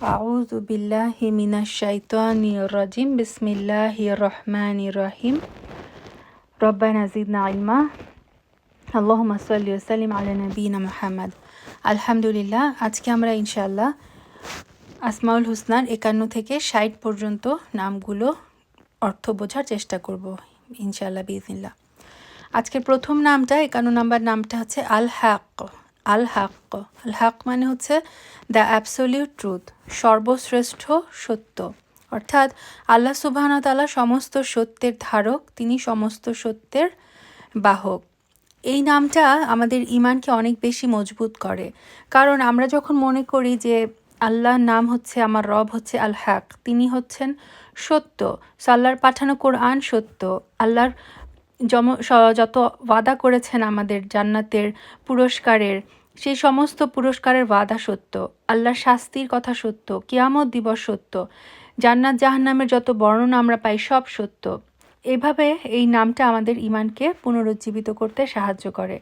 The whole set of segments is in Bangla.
أعوذ بالله من الشيطان الرجيم بسم الله الرحمن الرحيم ربنا زدنا علما اللهم صل وسلم على نبينا محمد আলহামদুলিল্লাহ আজকে আমরা ইনশাআল্লাহ আসমাউল হুসনার একান্ন থেকে ষাট পর্যন্ত নামগুলো অর্থ বোঝার চেষ্টা করব ইনশাআল্লাহ বিদিল্লা আজকের প্রথম নামটা একান্ন নাম্বার নামটা হচ্ছে আল হাক আল হাক আল হাক মানে হচ্ছে দ্য অ্যাবসোলিউট ট্রুথ সর্বশ্রেষ্ঠ সত্য। অর্থাৎ আল্লাহ সুবাহতালা সমস্ত সত্যের ধারক, তিনি সমস্ত সত্যের বাহক। এই নামটা আমাদের ইমানকে অনেক বেশি মজবুত করে। কারণ আমরা যখন মনে করি যে আল্লাহর নাম হচ্ছে, আমার রব হচ্ছে আল হাক তিনি হচ্ছেন সত্য। সাল্লাহর পাঠানো কোরআন সত্য। আল্লাহর জম যত ওয়াদা করেছেন আমাদের জান্নাতের পুরস্কারের, সেই সমস্ত পুরস্কারের ওয়াদা সত্য। আল্লাহর শাস্তির কথা সত্য। কিয়ামত দিবস সত্য। জান্নাত জাহান্নামের যত বর্ণনা আমরা পাই সব সত্য। এভাবে এই নামটা আমাদের ইমানকে পুনরুজ্জীবিত করতে সাহায্য করে।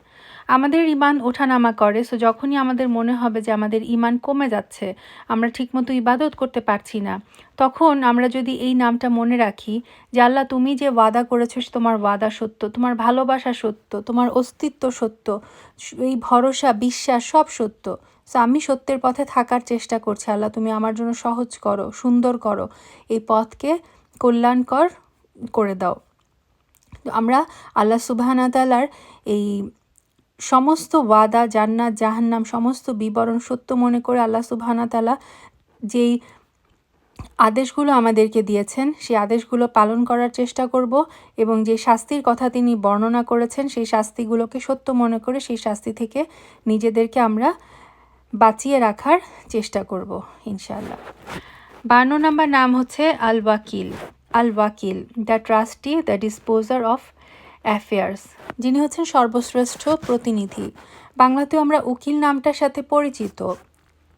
আমাদের ইমান ওঠানামা করে সো যখনই আমাদের মনে হবে যে আমাদের ইমান কমে যাচ্ছে, আমরা ঠিকমতো ইবাদত করতে পারছি না, তখন আমরা যদি এই নামটা মনে রাখি যে আল্লাহ তুমি যে ওয়াদা করেছ তোমার ওয়াদা সত্য, তোমার ভালোবাসা সত্য, তোমার অস্তিত্ব সত্য, এই ভরসা, বিশ্বাস সব সত্য। সো আমি সত্যের পথে থাকার চেষ্টা করছি, আল্লাহ তুমি আমার জন্য সহজ করো, সুন্দর করো, এই পথকে কল্যাণকর করে দাও। তো আমরা আল্লাহ সুবাহানাতালার এই সমস্ত ওয়াদা, জান্নাত, জাহান্নাম, সমস্ত বিবরণ সত্য মনে করে আল্লাহ সুবাহানাতালা যেই আদেশগুলো আমাদেরকে দিয়েছেন, সেই আদেশগুলো পালন করার চেষ্টা করব এবং যে শাস্তির কথা তিনি বর্ণনা করেছেন, সেই শাস্তিগুলোকে সত্য মনে করে সেই শাস্তি থেকে নিজেদেরকে আমরা বাঁচিয়ে রাখার চেষ্টা করব ইনশাল্লাহ বান্ন নাম্বার নাম হচ্ছে আল ওয়াকিল আল ওয়াকিল the trustee, the disposer of affairs. যিনি হচ্ছেন সর্বশ্রেষ্ঠ প্রতিনিধি। বাংলাতেও আমরা উকিল নামটার সাথে পরিচিত।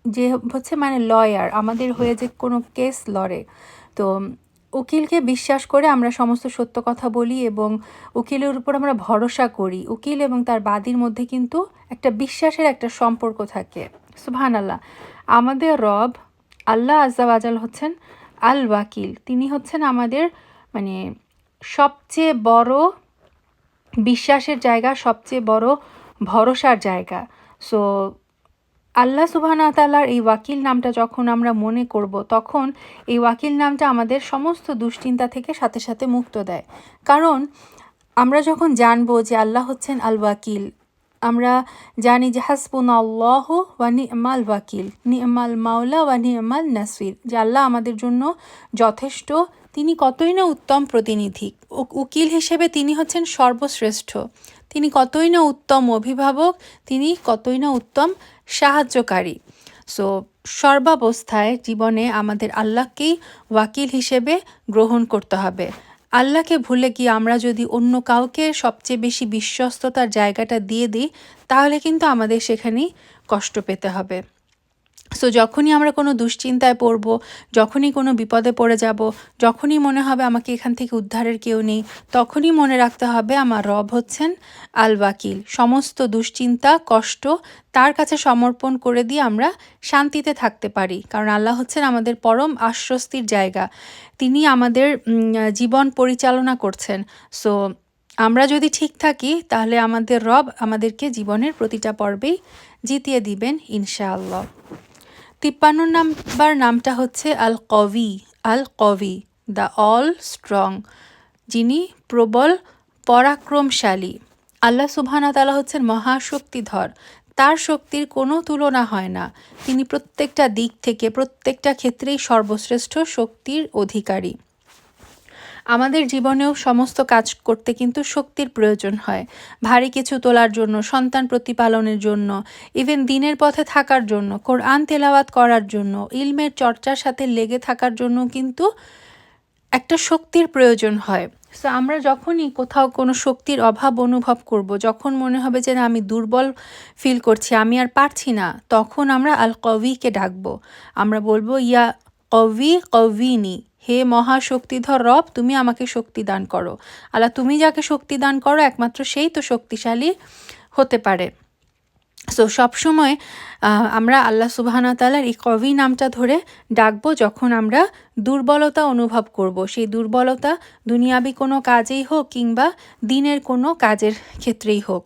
যে হচ্ছে মানে লয়ার, আমাদের হয়ে যে কোনো কেস লড়ে। তো উকিলকে বিশ্বাস করে আমরা সমস্ত সত্য কথা বলি এবং উকিলের উপর আমরা ভরসা করি। উকিল এবং তার বাদীর মধ্যে কিন্তু একটা বিশ্বাসের একটা সম্পর্ক থাকে। সুহান আল্লাহ আমাদের রব আল্লাহ আজাল হচ্ছেন আল ওয়াকিল তিনি হচ্ছেন আমাদের মানে সবচেয়ে বড় বিশ্বাসের জায়গা, সবচেয়ে বড় ভরসার জায়গা। সো আল্লাহ সুবাহতাল্লার এই ওয়াকিল নামটা যখন আমরা মনে করব, তখন এই ওয়াকিল নামটা আমাদের সমস্ত দুশ্চিন্তা থেকে সাথে সাথে মুক্ত দেয়। কারণ আমরা যখন জানব যে আল্লাহ হচ্ছেন আল ওয়াকিল আমরা জানি যে হাসপুন আল্লাহ ওয়া নিমাল ওয়াকিল, নিমাল মাওলা ওয়া নিমাল নাসির, যে আল্লাহ আমাদের জন্য যথেষ্ট, তিনি কতই না উত্তম প্রতিনিধি। উকিল হিসেবে তিনি হচ্ছেন সর্বশ্রেষ্ঠ। তিনি কতই না উত্তম অভিভাবক, তিনি কতই না উত্তম সাহায্যকারী। সো, সর্বাবস্থায় জীবনে আমাদের আল্লাহকেই ওয়াকিল হিসেবে গ্রহণ করতে হবে। আল্লাহকে ভুলে গিয়ে আমরা যদি অন্য কাউকে সবচেয়ে বেশি বিশ্বস্ততার জায়গাটা দিয়ে দিই, তাহলে কিন্তু আমাদের সেখানেই কষ্ট পেতে হবে। সো যখনই আমরা কোনো দুশ্চিন্তায় পড়ব, যখনই কোনো বিপদে পড়ে যাব, যখনই মনে হবে আমাকে এখান থেকে উদ্ধারের কেউ নেই, তখনই মনে রাখতে হবে আমার রব হচ্ছেন আল ওয়াকিল সমস্ত দুশ্চিন্তা, কষ্ট তার কাছে সমর্পণ করে দিয়ে আমরা শান্তিতে থাকতে পারি। কারণ আল্লাহ হচ্ছেন আমাদের পরম আশ্বস্তির জায়গা। তিনি আমাদের জীবন পরিচালনা করছেন। সো আমরা যদি ঠিক থাকি, তাহলে আমাদের রব আমাদেরকে জীবনের প্রতিটা পর্বেই জিতিয়ে দিবেন, ইনশাআল্লাহ। তিপ্পান্ন নাম্বার নামটা হচ্ছে আল কবি আল কবি দ্য অল স্ট্রং, যিনি প্রবল, পরাক্রমশালী। আল্লাহ সুবহানা তালা হচ্ছেন মহাশক্তিধর। তার শক্তির কোনো তুলনা হয় না। তিনি প্রত্যেকটা দিক থেকে প্রত্যেকটা ক্ষেত্রেই সর্বশ্রেষ্ঠ শক্তির অধিকারী। আমাদের জীবনেও সমস্ত কাজ করতে কিন্তু শক্তির প্রয়োজন হয়। ভারী কিছু তোলার জন্য, সন্তান প্রতিপালনের জন্য ইভেন দিনের পথে থাকার জন্য, কোরআন তেলাওয়াত করার জন্য, ইলমের চর্চার সাথে লেগে থাকার জন্য কিন্তু একটা শক্তির প্রয়োজন হয়। সো আমরা যখনই কোথাও কোনো শক্তির অভাব অনুভব করব, যখন মনে হবে যে না আমি দুর্বল ফিল করছি, আমি আর পারছি না, তখন আমরা আল কবিকে ডাকবো। আমরা বলব, ইয়া কবি কবিনী হে মহাশক্তিধর রব, তুমি আমাকে শক্তি দান করো। আল্লাহ, তুমি যাকে শক্তি দান করো, একমাত্র সেই তো শক্তিশালী হতে পারে। সো সবসময় আমরা আল্লাহ সুবাহানা তালার এই কবি নামটা ধরে ডাকবো যখন আমরা দুর্বলতা অনুভব করব। সেই দুর্বলতা দুনিয়াবি কোনো কাজেই হোক কিংবা দিনের কোনো কাজের ক্ষেত্রেই হোক।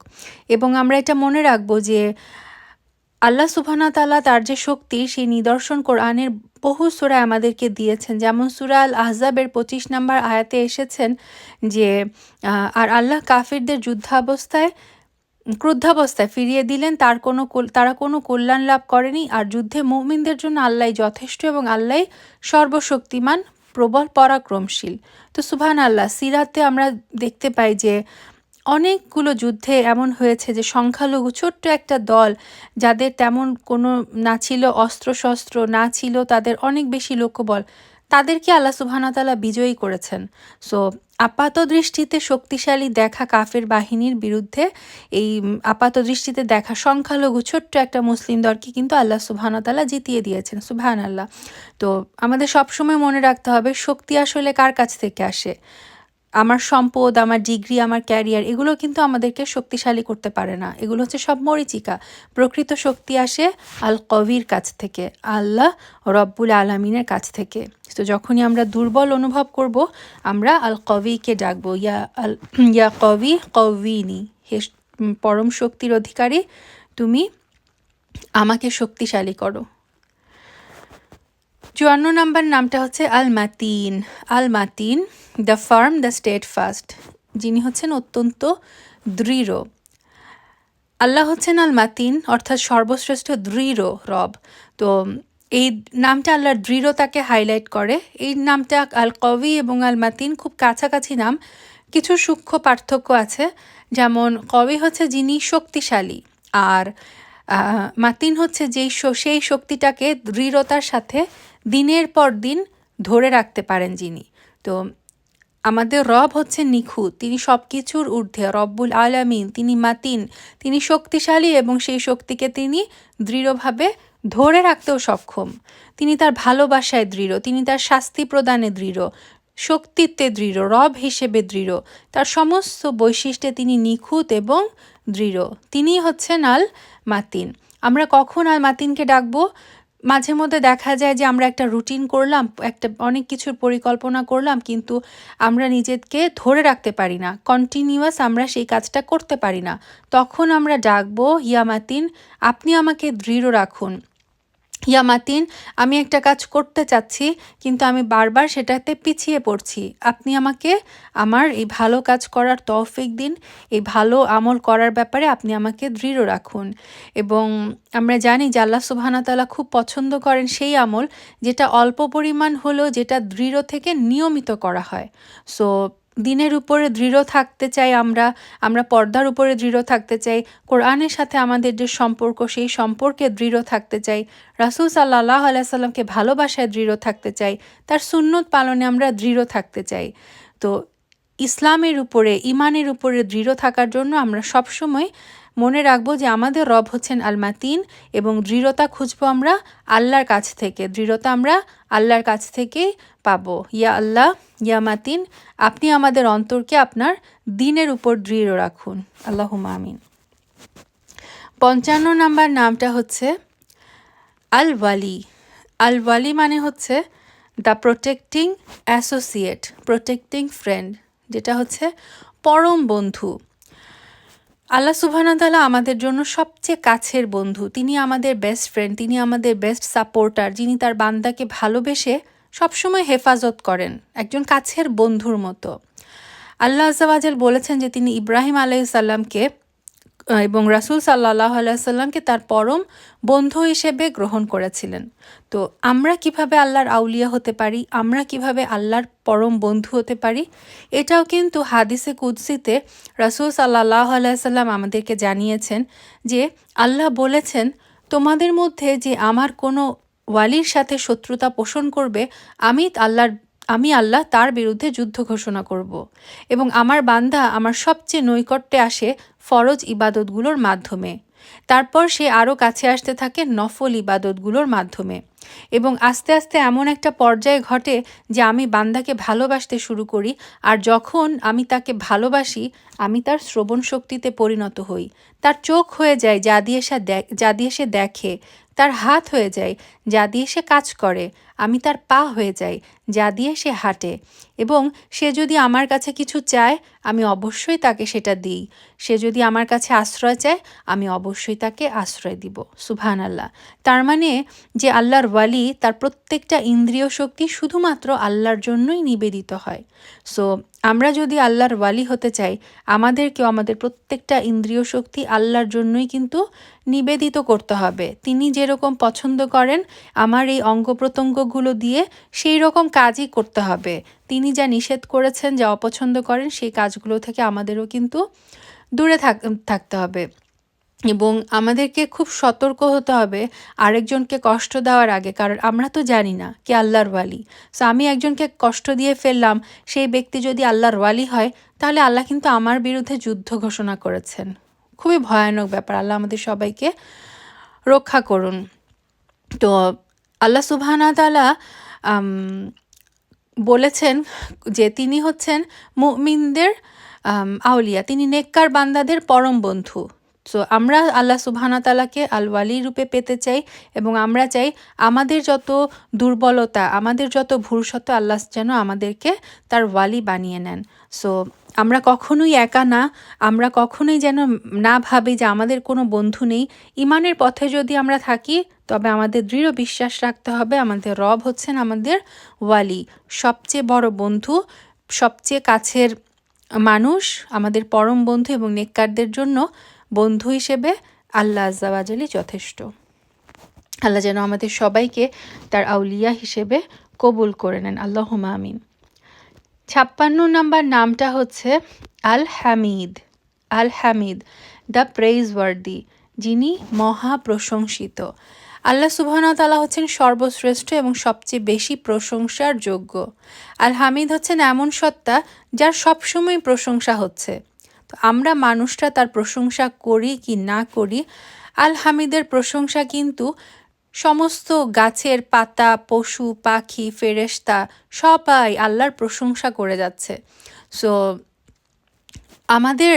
এবং আমরা এটা মনে রাখব যে আল্লাহ সুবহানা তাআলা তার যে শক্তি, সেই নিদর্শন কোরআনের বহু সূরায় আমাদেরকে দিয়েছেন। যেমন সূরা আল আহজাবের পঁচিশ নম্বর আয়াতে এসেছেন যে আর আল্লাহ কাফিরদের যুদ্ধাবস্থায়, ক্রুদ্ধাবস্থায় ফিরিয়ে দিলেন, তার কোনো তারা কোনো কল্যাণ লাভ করেনি। আর যুদ্ধে মুমিনদের জন্য আল্লাহ যথেষ্ট এবং আল্লাহ সর্বশক্তিমান, প্রবল, পরাক্রমশীল। তো সুবহান আল্লাহ সিরাতে আমরা দেখতে পাই যে অনেকগুলো যুদ্ধে এমন হয়েছে যে সংখ্যালঘু ছোট্ট একটা দল যাদের তেমন কোনো না ছিল অস্ত্রশস্ত্র, না ছিল তাদের অনেক বেশি লক্ষ্যবল তাদেরকে আল্লাহ সুবহানাতালা বিজয়ী করেছেন। সো আপাত দৃষ্টিতে শক্তিশালী দেখা কাফের বাহিনীর বিরুদ্ধে এই আপাত দৃষ্টিতে দেখা সংখ্যালঘু ছোট্ট একটা মুসলিম দলকে কিন্তু আল্লাহ সুবহানাতালা জিতিয়ে দিয়েছেন সুবহান আল্লাহ তো, আমাদের সবসময় মনে রাখতে হবে, শক্তি আসলে কার কাছ থেকে আসে? আমার সম্পদ, আমার ডিগ্রি, আমার ক্যারিয়ার, এগুলো কিন্তু আমাদেরকে শক্তিশালী করতে পারে না। এগুলো হচ্ছে সব মরিচিকা। প্রকৃত শক্তি আসে আল কবির কাছ থেকে, আল্লাহ রব্বুল আলমিনের কাছ থেকে। তো যখনই আমরা দুর্বল অনুভব করব, আমরা আল কবিকে ডাকবো, ইয়া আল, ইয়া কবি, কবিনি, হে পরম শক্তির অধিকারী, তুমি আমাকে শক্তিশালী করো। চুয়ান্ন নাম্বার নামটা হচ্ছে Al Matin Al Matin the firm the steadfast যিনি হচ্ছেন অত্যন্ত দৃঢ়। আল্লাহ হচ্ছেন আল মাতিন অর্থাৎ সর্বশ্রেষ্ঠ দৃঢ় রব। তো এই নামটা আল্লাহর দৃঢ়তাকে হাইলাইট করে। এই নামটা আল কবি এবং আল মাতিন খুব কাছাকাছি নাম। কিছু সূক্ষ্ম পার্থক্য আছে। যেমন কবি হচ্ছে যিনি শক্তিশালী আর মাতিন হচ্ছে যেই সেই শক্তিটাকে দৃঢ়তার সাথে দিনের পর দিন ধরে রাখতে পারেন যিনি। তো আমাদের রব হচ্ছে নিখুঁত। তিনি সব কিছুর ঊর্ধ্বে রব্বুল আলামিন, তিনি মাতিন, তিনি শক্তিশালী এবং সেই শক্তিকে তিনি দৃঢ়ভাবে ধরে রাখতেও সক্ষম। তিনি তার ভালোবাসায় দৃঢ়, তিনি তার শাস্তি প্রদানে দৃঢ়, শক্তিত্বে দৃঢ়, রব হিসেবে দৃঢ়। তার সমস্ত বৈশিষ্ট্যে তিনি নিখুঁত এবং দৃঢ়। তিনি হচ্ছেন আল মাতিন আমরা কখন আল মাতিনকে ডাকবো? মাঝে মধ্যে দেখা যায় যে আমরা একটা রুটিন করলাম, একটা অনেক কিছুর পরিকল্পনা করলাম, কিন্তু আমরা নিজেকে ধরে রাখতে পারি না। কন্টিনিউয়াস আমরা সেই কাজটা করতে পারি না। তখন আমরা ডাকবো ইয়ামাতিন আপনি আমাকে দৃঢ় রাখুন। ইয়া মাতিন, আমি একটা কাজ করতে চাচ্ছি, কিন্তু আমি বারবার সেটাতে পিছিয়ে পড়ছি। আপনি আমাকে আমার এই ভালো কাজ করার তৌফিক দিন, এই ভালো আমল করার ব্যাপারে আপনি আমাকে দৃঢ় রাখুন। এবং আমরা জানি যে আল্লাহ তাআলা খুব পছন্দ করেন সেই আমল, যেটা অল্প পরিমাণ হলেও যেটা দৃঢ় থেকে নিয়মিত করা হয়। সো দিনের উপরে দৃঢ় থাকতে চাই আমরা আমরা পর্দার উপরে দৃঢ় থাকতে চাই, কোরআনের সাথে আমাদের যে সম্পর্ক, সেই সম্পর্কে দৃঢ় থাকতে চাই, রাসুল সাল্লাহ আলাইসাল্লামকে ভালোবাসায় দৃঢ় থাকতে চাই, তার সুন্নত পালনে আমরা দৃঢ় থাকতে চাই। তো ইসলামের উপরে ইমানের উপরে দৃঢ় থাকার জন্য আমরা সবসময় মনে রাখব যে আমাদের রব হচ্ছেন আল মাতিন এবং দৃঢ়তা খুঁজবো আমরা আল্লাহর কাছ থেকে। দৃঢ়তা আমরা আল্লাহর কাছ থেকেই পাবো। ইয়া আল্লাহ, ইয়া মাতিন, আপনি আমাদের অন্তরকে আপনার দিনের উপর দৃঢ় রাখুন। আল্লাহ আমিন। পঞ্চান্ন নাম্বার নামটা হচ্ছে আল ওয়ালি আল ওয়ালি মানে হচ্ছে the protecting associate, protecting friend, যেটা হচ্ছে পরম বন্ধু। আল্লাহ সুবহানাতালা আমাদের জন্য সবচেয়ে কাছের বন্ধু। তিনি আমাদের বেস্ট ফ্রেন্ড তিনি আমাদের বেস্ট সাপোর্টার যিনি তার বান্দাকে ভালোবেসে সবসময় হেফাজত করেন, একজন কাছের বন্ধুর মতো। আল্লাহ আজাল বলেছেন যে তিনি ইব্রাহিম আলাইসাল্লামকে এবং রাসুল সাল্লাহ আলাইসাল্লামকে তার পরম বন্ধু হিসেবে গ্রহণ করেছিলেন। তো আমরা কীভাবে আল্লাহর আউলিয়া হতে পারি? আমরা কীভাবে আল্লাহর পরম বন্ধু হতে পারি? এটাও কিন্তু হাদিসে কুদ্সিতে রাসুল সাল্লাহ আলাইসাল্লাম আমাদেরকে জানিয়েছেন যে আল্লাহ বলেছেন, তোমাদের মধ্যে যে আমার কোনো ওয়ালির সাথে শত্রুতা পোষণ করবে, আমি আল্লাহর আমি আল্লাহ তার বিরুদ্ধে যুদ্ধ ঘোষণা করব এবং আমার বান্দা আমার সবচেয়ে নৈকট্যে আসে ফরজ ইবাদতগুলোর মাধ্যমে। তারপর সে আরও কাছে আসতে থাকে নফল ইবাদতগুলোর মাধ্যমে। এবং আস্তে আস্তে এমন একটা পর্যায়ে ঘটে যে আমি বান্দাকে ভালোবাসতে শুরু করি আর যখন আমি তাকে ভালোবাসি, আমি তার শ্রবণ শক্তিতে পরিণত হই। তার চোখ হয়ে যায় যা দিয়ে সে যা দিয়ে সে দেখে। তার হাত হয়ে যায় যা দিয়ে সে কাজ করে। আমি তার পা হয়ে যাই, যা দিয়ে সে হাঁটে। এবং সে যদি আমার কাছে কিছু চায়, আমি অবশ্যই তাকে সেটা দিই। সে যদি আমার কাছে আশ্রয় চায়, আমি অবশ্যই তাকে আশ্রয় দিব। সুবহান আল্লাহ তার মানে যে আল্লাহর ওয়ালি তার প্রত্যেকটা ইন্দ্রিয় শক্তি শুধুমাত্র আল্লাহর জন্যই নিবেদিত হয়। সো আমরা যদি আল্লাহর ওয়ালি হতে চাই, আমাদেরকেও আমাদের প্রত্যেকটা ইন্দ্রিয় শক্তি আল্লাহর জন্যই কিন্তু নিবেদিত করতে হবে। তিনি যেরকম পছন্দ করেন, আমার এই অঙ্গ প্রত্যঙ্গগুলো দিয়ে সেই রকম কাজই করতে হবে। তিনি যা নিষেধ করেছেন, যা অপছন্দ করেন, সেই কাজগুলো থেকে আমাদেরও কিন্তু দূরে থাক, থাকতে হবে। এবং আমাদেরকে খুব সতর্ক হতে হবে আরেকজনকে কষ্ট দেওয়ার আগে, কারণ আমরা তো জানি না কে আল্লাহর ওয়ালি। সো আমি একজনকে কষ্ট দিয়ে ফেললাম, সেই ব্যক্তি যদি আল্লাহর ওয়ালি হয়, তাহলে আল্লাহ কিন্তু আমার বিরুদ্ধে যুদ্ধ ঘোষণা করেছেন। খুবই ভয়ানক ব্যাপার। আল্লাহ আমাদের সবাইকে রক্ষা করুন। তো আল্লাহ সুবহানা তালা বলেছেন যে তিনি হচ্ছেন মুমিনদের আউলিয়া, তিনি নেককার বান্দাদের পরম বন্ধু। সো আমরা আল্লাহ সুবহানা তালাকে আল ওয়ালি রূপে পেতে চাই এবং আমরা চাই আমাদের যত দুর্বলতা, আমাদের যত ভুলশত আল্লাহ যেন আমাদেরকে তার ওয়ালি বানিয়ে নেন। সো আমরা কখনোই একা না, আমরা কখনোই যেন না ভাবি যে আমাদের কোনো বন্ধু নেই। ইমানের পথে যদি আমরা থাকি তবে আমাদের দৃঢ় বিশ্বাস রাখতে হবে, আমাদের রব হচ্ছেন আমাদের ওয়ালি। সবচেয়ে বড় বন্ধু, সবচেয়ে কাছের মানুষ আমাদের পরম বন্ধু এবং নেককারদের জন্য বন্ধু হিসেবে আল্লাহ আজ্জাওয়াজালি যথেষ্ট। আল্লাহ যেন আমাদের সবাইকে তার আউলিয়া হিসেবে কবুল করে নেন। আল্লাহ আমিন। ছাপ্পান্ন নাম্বার নামটা হচ্ছে আল হামিদ আল হামিদ দ্য প্রেইজ ওয়ার্দি যিনি মহা প্রশংসিত আল্লাহ সুবাহতালা হচ্ছেন সর্বশ্রেষ্ঠ এবং সবচেয়ে বেশি প্রশংসার যোগ্য। আল হামিদ হচ্ছেন এমন সত্তা যার সবসময় প্রশংসা হচ্ছে। তো আমরা মানুষরা তার প্রশংসা করি কি না করি, আল হামিদের প্রশংসা কিন্তু সমস্ত গাছের পাতা, পশু, পাখি ফেরেস্তা সবাই আল্লাহর প্রশংসা করে যাচ্ছে। সো আমাদের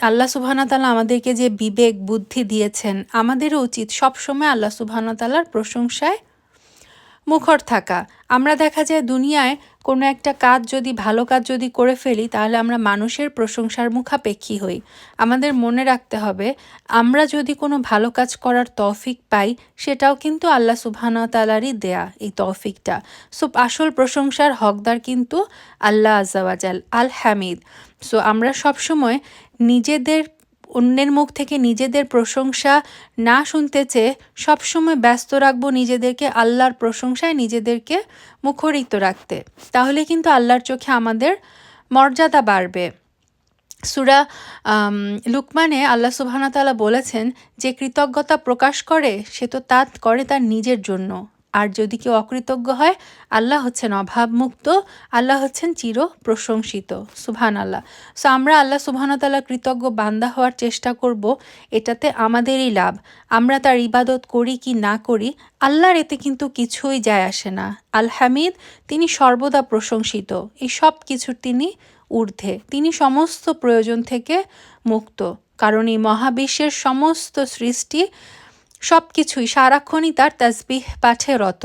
আল্লাহ সুবাহতাল্লাহ আমাদেরকে যে বিবেক বুদ্ধি দিয়েছেন আমাদেরও উচিত সবসময় আল্লাহ সুবাহতাল্লাহর প্রশংসায় মুখর থাকা। আমরা দেখা যায় দুনিয়ায় কোনো একটা কাজ যদি, ভালো কাজ যদি করে ফেলি, তাহলে আমরা মানুষের প্রশংসার মুখাপেক্ষী হই। আমাদের মনে রাখতে হবে, আমরা যদি কোনো ভালো কাজ করার তৌফিক পাই, সেটাও কিন্তু আল্লাহ সুবহানাতালারই দেয়া এই তৌফিকটা। সো, আসল প্রশংসার হকদার কিন্তু আল্লাহ আজাওয়াজাল আল হামিদ সো, আমরা সবসময় নিজেদের অন্যের মুখ থেকে নিজেদের প্রশংসা না শুনতে চেয়ে সবসময় ব্যস্ত রাখব নিজেদেরকে, আল্লাহর প্রশংসায় নিজেদেরকে মুখরিত রাখতে। তাহলে কিন্তু আল্লাহর চোখে আমাদের মর্যাদা বাড়বে। সুরা লুকমানে আল্লাহ সুবাহতালা বলেছেন, যে কৃতজ্ঞতা প্রকাশ করে, সে তো তা করে তার নিজের জন্য। আর যদি কেউ অকৃতজ্ঞ হয়, আল্লাহ হচ্ছেন অভাবমুক্ত, আল্লাহ হচ্ছেন চির প্রশংসিত সুবহান আল্লাহ সো আমরা আল্লাহ সুবহানতাল্লাহ কৃতজ্ঞ বান্দা হওয়ার চেষ্টা করব, এটাতে আমাদেরই লাভ। আমরা তার ইবাদত করি কি না করি, আল্লাহর এতে কিন্তু কিছুই যায় আসে না। আল হামিদ, তিনি সর্বদা প্রশংসিত। এই সব কিছুর তিনি ঊর্ধ্বে। তিনি সমস্ত প্রয়োজন থেকে মুক্ত। কারণ এই মহাবিশ্বের সমস্ত সৃষ্টি সব কিছুই সারাক্ষণই তার তাসবিহ পাঠে রত।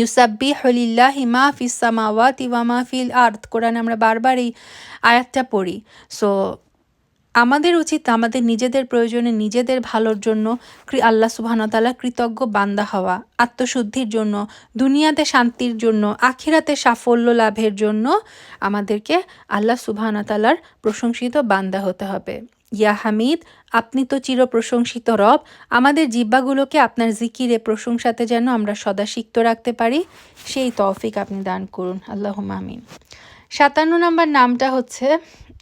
ইউসাব্বিহ হলিল্লাহ মা ফিস সামাওয়াত ইওয়া ফিল আর্থ কোরআনে আমরা বারবার এই আয়াতটা পড়ি। সো, আমাদের উচিত আমাদের নিজেদের প্রয়োজনে নিজেদের ভালোর জন্য আল্লাহ সুবাহতালা কৃতজ্ঞ বান্দা হওয়া, আত্মশুদ্ধির জন্য, দুনিয়াতে শান্তির জন্য, আখিরাতে সাফল্য লাভের জন্য আমাদেরকে আল্লাহ সুবাহতালার প্রশংসিত বান্দা হতে হবে। ইয়া হামিদ আপনি তো চির প্রশংসিত রব। আমাদের জিব্বাগুলোকে আপনার জিকিরে প্রশংসাতে যেন আমরা সদা সিক্ত রাখতে পারি। সেই তৌফিক আপনি দান করুন। আল্লাহ আমিন। সাতান্ন নম্বর নামটা হচ্ছে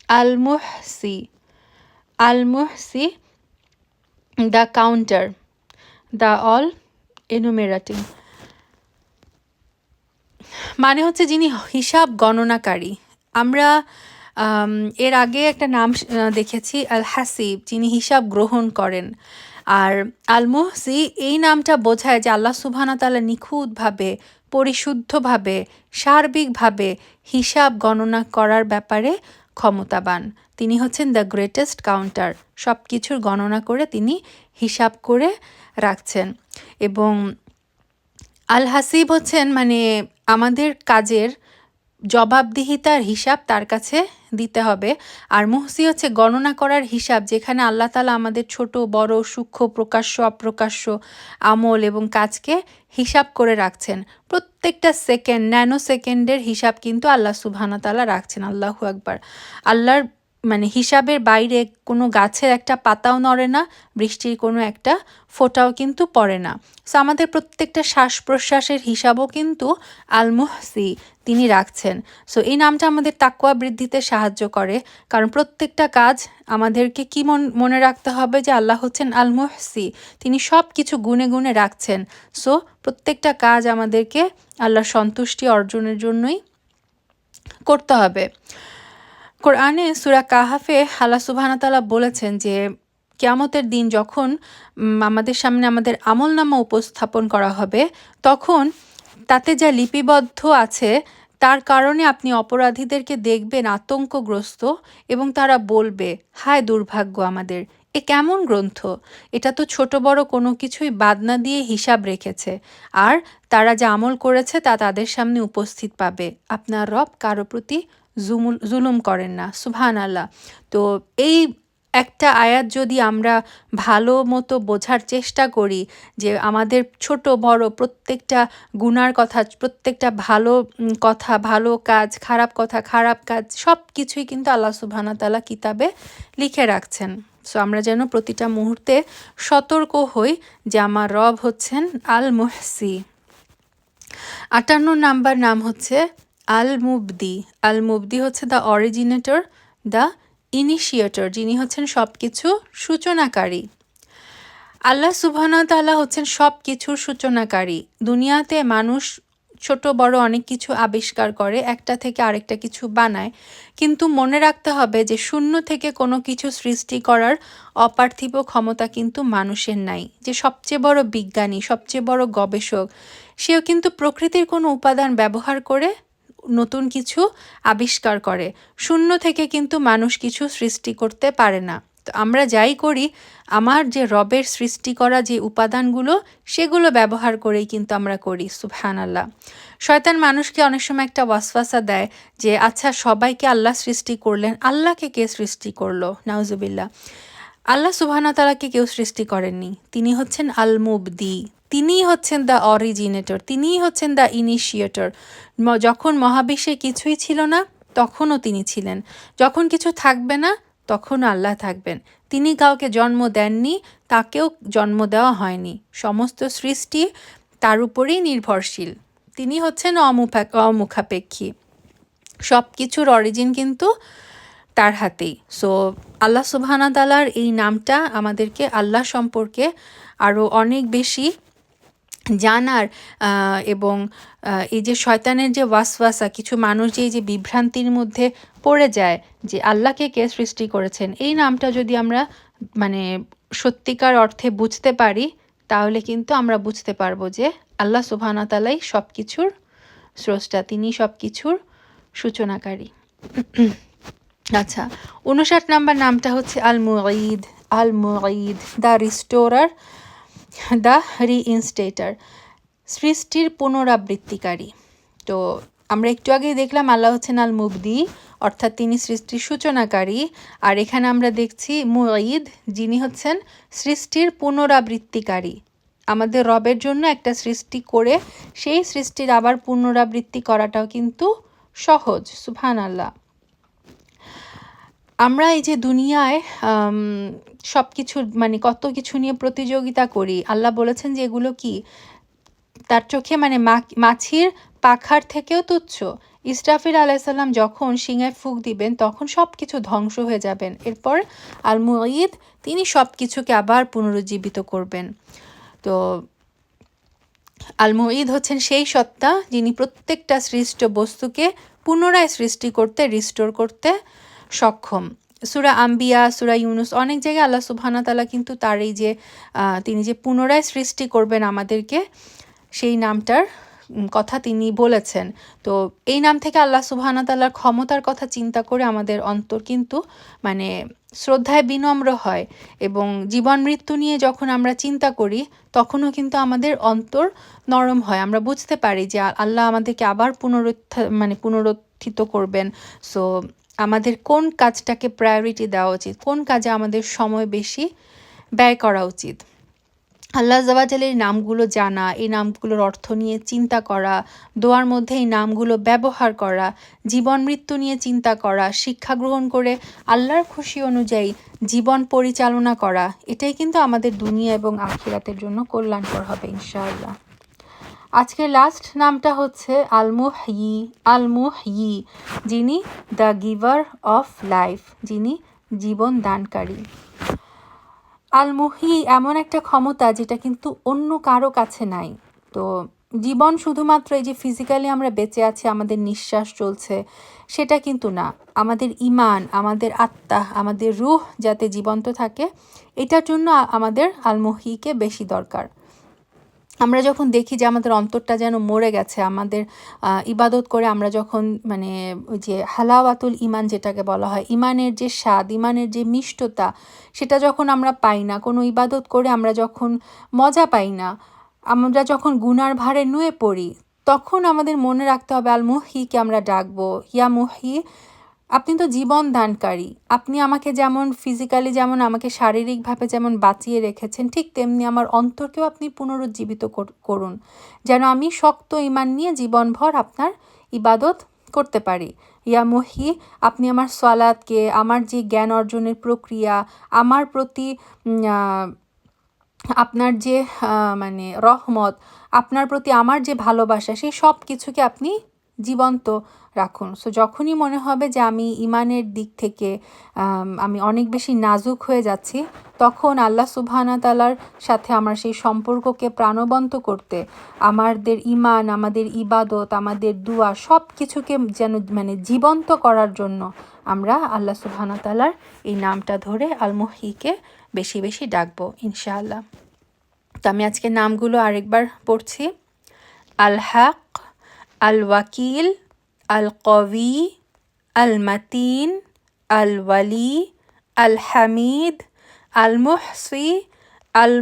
আলমুহসি। আলমুহসি the counter the all enumerating. মানে হচ্ছে যিনি হিসাব গণনাকারী। আমরা আম, এর আগে একটা নাম দেখেছি আল হাসিব যিনি হিসাব গ্রহণ করেন। আর আল মুহসি এই নামটা বোঝায় যে আল্লাহ ওয়া নিখুঁতভাবে, পরিশুদ্ধভাবে, সার্বিকভাবে হিসাব গণনা করার ব্যাপারে ক্ষমতাবান। তিনি হচ্ছেন দ্য গ্রেটেস্ট কাউন্টার সব কিছুর গণনা করে তিনি হিসাব করে রাখছেন। এবং আল হাসিব হচ্ছেন মানে আমাদের কাজের জবাবদিহিতার হিসাব তার কাছে দিতে হবে। আর মুহসি হচ্ছে গণনা করার হিসাব, যেখানে আল্লাহ তালা আমাদের ছোট, বড়, সূক্ষ্ম, প্রকাশ্য, অপ্রকাশ্য আমল এবং কাজকে হিসাব করে রাখছেন। প্রত্যেকটা সেকেন্ড ন্যানো সেকেন্ডের হিসাব কিন্তু আল্লাহ সুবহানা তালা রাখছেন। আল্লাহু একবার আল্লাহর মানে হিসাবের বাইরে কোনো গাছের একটা পাতাও নড়ে না, বৃষ্টির কোনো একটা ফোঁটাও কিন্তু পড়ে না। সো আমাদের প্রত্যেকটা শ্বাস প্রশ্বাসের হিসাবও কিন্তু আল মুহসি তিনি রাখছেন। সো এই নামটা আমাদের তাকুয়া বৃদ্ধিতে সাহায্য করে। কারণ প্রত্যেকটা কাজ আমাদেরকে কি মন, মনে রাখতে হবে যে আল্লাহ হচ্ছেন আল মুহসি তিনি সব কিছু গুনে গুনে রাখছেন। সো প্রত্যেকটা কাজ আমাদেরকে আল্লাহর সন্তুষ্টি অর্জনের জন্যই করতে হবে। কোরআনে সুরা কাহাফে আল্লাহ সুবহানাতালা বলেছেন যে, কিয়ামতের দিন যখন আমাদের সামনে আমাদের আমলনামা উপস্থাপন করা হবে, তখন তাতে যা লিপিবদ্ধ আছে, তার কারণে আপনি অপরাধীদেরকে দেখবেন আতঙ্কগ্রস্ত এবং তারা বলবে, হায় দুর্ভাগ্য আমাদের, এ কেমন গ্রন্থ? এটা তো ছোট বড় কোনো কিছুই বাদ না দিয়ে হিসাব রেখেছে। আর তারা যা আমল করেছে তা তাদের সামনে উপস্থিত পাবে। আপনার রব কারও প্রতি জুমুল, জুলুম করেন না সুবহান আল্লাহ তো এই একটা আয়াত যদি আমরা ভালো মতো বোঝার চেষ্টা করি যে আমাদের ছোট, বড় প্রত্যেকটা গুনার কথা, প্রত্যেকটা ভালো কথা, ভালো কাজ, খারাপ কথা, খারাপ কাজ, সব কিছুই কিন্তু আল্লাহ সুবহানাহু ওয়া তাআলা কিতাবে লিখে রাখছেন। সো আমরা যেন প্রতিটা মুহূর্তে সতর্ক হই যে আমার রব হচ্ছেন আল মুহসি আটান্ন নাম্বার নাম হচ্ছে আল মুবদি আল মুবদি হচ্ছে দ্য অরিজিনেটর দ্য ইনিশিয়েটর যিনি হচ্ছেন সব কিছু সূচনাকারী। আল্লাহ ওয়া হচ্ছেন সব কিছুর সূচনাকারী। দুনিয়াতে মানুষ ছোট, বড় অনেক কিছু আবিষ্কার করে, একটা থেকে আরেকটা কিছু বানায়। কিন্তু মনে রাখতে হবে যে শূন্য থেকে কোনো কিছু সৃষ্টি করার অপার্থিব ক্ষমতা কিন্তু মানুষের নাই। যে সবচেয়ে বড় বিজ্ঞানী, সবচেয়ে বড় গবেষক, সেও কিন্তু প্রকৃতির কোনো উপাদান ব্যবহার করে নতুন কিছু আবিষ্কার করে। শূন্য থেকে কিন্তু মানুষ কিছু সৃষ্টি করতে পারে না। তো আমরা যাই করি, আমার যে রবের সৃষ্টি করা যে উপাদানগুলো, সেগুলো ব্যবহার করেই কিন্তু আমরা করি সুবহান আল্লাহ শয়তান মানুষকে অনেক সময় একটা ওয়াসওয়াসা দেয় যে আচ্ছা সবাইকে আল্লাহ সৃষ্টি করলেন, আল্লাহকে কে সৃষ্টি করল? নাউজুবিল্লাহ। আল্লাহ সুবহানা তালাকে কেউ সৃষ্টি করেননি। তিনি হচ্ছেন আল মুবদি তিনিই হচ্ছেন দ্য অরিজিনেটর তিনিই হচ্ছেন দ্য ইনিশিয়েটর যখন মহাবিশ্বে কিছুই ছিল না, তখনও তিনি ছিলেন। যখন কিছু থাকবে না, তখনও আল্লাহ থাকবেন। তিনি কাউকে জন্ম দেননি, তাকেও জন্ম দেওয়া হয়নি। সমস্ত সৃষ্টি তার উপরেই নির্ভরশীল। তিনি হচ্ছেন অমুখাপেক্ষী। সব কিছুর অরিজিন কিন্তু তার হাতেই। সো আল্লাহ সুবহানা তালার এই নামটা আমাদেরকে আল্লাহ সম্পর্কে আরও অনেক বেশি জানার এবং এই যে শয়তানের যে ওয়াসওয়াসা, কিছু মানুষ যে এই যে বিভ্রান্তির মধ্যে পড়ে যায়, যে আল্লাহকে কে সৃষ্টি করেছেন, এই নামটা যদি আমরা মানে সত্যিকার অর্থে বুঝতে পারি, তাহলে কিন্তু আমরা বুঝতে পারব যে আল্লাহ সুবহানা তালাই সব কিছুর স্রষ্টা তিনি সব কিছুর সূচনাকারী। আচ্ছা উনষাট নাম্বার নামটা হচ্ছে আল মুঈদ আল মুঈদ দ্য রিস্টোরার, দ্য রিইনস্টেটার, সৃষ্টির পুনরাবৃত্তিকারী। তো আমরা একটু আগেই দেখলাম আল্লাহ হচ্ছেন আল মুবদি অর্থাৎ তিনি সৃষ্টির সূচনাকারী, আর এখানে আমরা দেখছি মুঈদ, যিনি হচ্ছেন সৃষ্টির পুনরাবৃত্তিকারী। আমাদের রবের জন্য একটা সৃষ্টি করে সেই সৃষ্টির আবার পুনরাবৃত্তি করাটাও কিন্তু সহজ সুবহান আল্লাহ আমরা এই যে দুনিয়ায় সব কিছু মানে কত কিছু নিয়ে প্রতিযোগিতা করি, আল্লাহ বলেছেন যে এগুলো কি? তার চোখে মানে মাছির পাখার থেকেও তুচ্ছ। ইসরাফিল আলাইসাল্লাম যখন সিংহে ফুক দিবেন, তখন সব কিছু ধ্বংস হয়ে যাবেন। এরপর আল মুঈদ তিনি সব কিছুকে আবার পুনরুজ্জীবিত করবেন। তো আল মুঈদ হচ্ছেন সেই সত্তা, যিনি প্রত্যেকটা সৃষ্ট বস্তুকে পুনরায় সৃষ্টি করতে রিস্টোর করতে সক্ষম। সুরা আম্বিয়া, সুরা ইউনুস অনেক জায়গায় আল্লাহ সুবহানা তালা কিন্তু তার এই যে তিনি যে পুনরায় সৃষ্টি করবেন আমাদেরকে, সেই নামটার কথা তিনি বলেছেন। তো এই নাম থেকে আল্লাহ সুবহানা তাল্লার ক্ষমতার কথা চিন্তা করে আমাদের অন্তর কিন্তু মানে শ্রদ্ধায় বিনম্র হয় এবং জীবন মৃত্যু নিয়ে যখন আমরা চিন্তা করি, তখনও কিন্তু আমাদের অন্তর নরম হয়। আমরা বুঝতে পারি যে আল্লাহ আমাদেরকে আবার পুনরুত্থা মানে পুনরুত্থিত করবেন। সো আমাদের কোন কাজটাকে প্রায়োরিটি দেওয়া উচিত? কোন কাজে আমাদের সময় বেশি ব্যয় করা উচিত? আল্লাহ জওয়াজালের নামগুলো জানা, এই নামগুলোর অর্থ নিয়ে চিন্তা করা, দোয়ার মধ্যে এই নামগুলো ব্যবহার করা, জীবন মৃত্যু নিয়ে চিন্তা করা, শিক্ষা গ্রহণ করে আল্লাহর খুশি অনুযায়ী জীবন পরিচালনা করা, এটাই কিন্তু আমাদের দুনিয়া এবং আখিরাতের জন্য কল্যাণকর হবে, ইনশাআল্লাহ। আজকে লাস্ট নামটা হচ্ছে আলমুহি আলমুহি যিনি দ্য গিভার অফ লাইফ যিনি জীবন দানকারী আলমুহি এমন একটা ক্ষমতা যেটা কিন্তু অন্য কারও কাছে নাই। তো জীবন শুধুমাত্র এই যে ফিজিক্যালি আমরা বেঁচে আছি, আমাদের নিঃশ্বাস চলছে, সেটা কিন্তু না। আমাদের ইমান, আমাদের আত্মা, আমাদের রুহ যাতে জীবন্ত থাকে, এটার জন্য আমাদের আলমুহিকে বেশি দরকার। আমরা যখন দেখি যে আমাদের অন্তরটা যেন মরে গেছে, আমাদের ইবাদত করে আমরা যখন মানে ওই যে হালাওয়াতুল ইমান যেটাকে বলা হয় ইমানের যে স্বাদ ইমানের যে মিষ্টতা, সেটা যখন আমরা পাই না, কোনো ইবাদত করে আমরা যখন মজা পাই না, আমরা যখন গুনার ভারে নুয়ে পড়ি, তখন আমাদের মনে রাখতে হবে আল মুহিকে আমরা ডাকবো ইয়া মুহি আপনি তো জীবন দানকারী। আপনি আমাকে যেমন ফিজিক্যালি যেমন আমাকে শারীরিকভাবে যেমন বাঁচিয়ে রেখেছেন, ঠিক তেমনি আমার অন্তরকেও আপনি পুনরুজ্জীবিত করুন। যেন আমি শক্ত ইমান নিয়ে জীবনভর আপনার ইবাদত করতে পারি। ইয়া মহি, আপনি আমার সলাদকে আমার যে জ্ঞান অর্জনের প্রক্রিয়া, আমার প্রতি আপনার যে মানে রহমত, আপনার প্রতি আমার যে ভালোবাসা, সেই সব কিছুকে আপনি জীবন্ত রাখুন। সো যখনই মনে হবে যে আমি ইমানের দিক থেকে, আমি অনেক বেশি নাজুক হয়ে যাচ্ছি, তখন আল্লাহ সুবহানা তালার সাথে আমার সেই সম্পর্ককে প্রাণবন্ত করতে, আমাদের ইমান আমাদের ইবাদত, আমাদের দুয়া সব কিছুকে যেন মানে জীবন্ত করার জন্য আমরা আল্লাহ সুবহানা তালার এই নামটা ধরে আলমহিকে বেশি বেশি ডাকবো, ইনশাআল্লাহ। তো আমি আজকে নামগুলো আরেকবার পড়ছি। আল হাক আল ওয়াকিল আল কবি আল মাতিন আল ওয়ালি আল হামিদ আল মুহসি আল